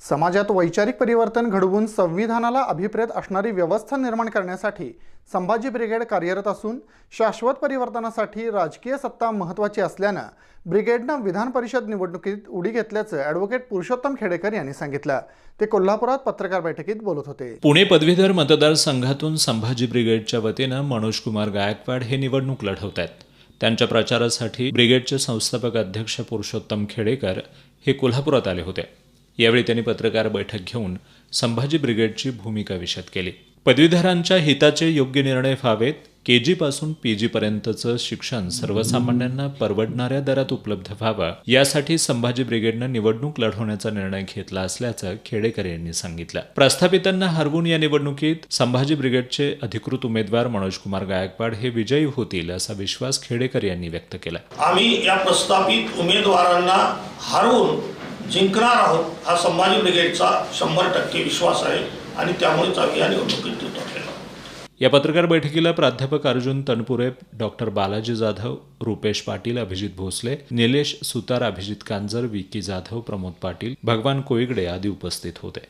समाजात वैचारिक परिवर्तन घडवून संविधानाला अभिप्रेत असणारी व्यवस्था निर्माण करण्यासाठी संभाजी ब्रिगेड कार्यरत असून शाश्वत परिवर्तनासाठी राजकीय सत्ता महत्त्वाची असल्यानं ब्रिगेडनं विधान परिषद निवडणुकीत उडी घेतल्याचं ॲडव्होकेट पुरुषोत्तम खेडेकर यांनी सांगितलं. ते कोल्हापुरात पत्रकार बैठकीत बोलत होते. पुणे पदवीधर मतदारसंघातून संभाजी ब्रिगेडच्या वतीनं मनोज कुमार गायकवाड हे निवडणूक लढवत आहेत त्यांच्या प्रचारासाठी ब्रिगेडचे संस्थापक अध्यक्ष पुरुषोत्तम खेडेकर हे कोल्हापुरात आले होते. यावेळी त्यांनी पत्रकार बैठक घेऊन संभाजी ब्रिगेडची भूमिका विषद केली. पदवीधरांच्या हिताचे योग्य निर्णय व्हावेत के जीपासून पी जीपर्यंतचं शिक्षण सर्वसामान्यांना परवडणाऱ्या दरात उपलब्ध व्हावं यासाठी संभाजी ब्रिगेडनं निवडणूक लढवण्याचा निर्णय घेतला असल्याचं खेडेकर यांनी सांगितलं. प्रस्थापितांना हरवून या निवडणुकीत संभाजी ब्रिगेडचे अधिकृत उमेदवार मनोज कुमार गायकवाड हे विजयी होतील असा विश्वास खेडेकर यांनी व्यक्त केला. आम्ही या प्रस्थापित उमेदवारांना हरवून जिंकणार आहोत हा संभाजी ब्रिगेडचा शंभर टक्के विश्वास आहे आणि त्यामुळेच आम्ही या निवडणुकीत उतरलेलो या पत्रकार बैठकीला प्राध्यापक अर्जुन तनपुरे डॉक्टर बालाजी जाधव रुपेश पाटील अभिजित भोसले निलेश सुतार अभिजित कांजर विकी जाधव प्रमोद पाटील भगवान कोयगडे आदी उपस्थित होते.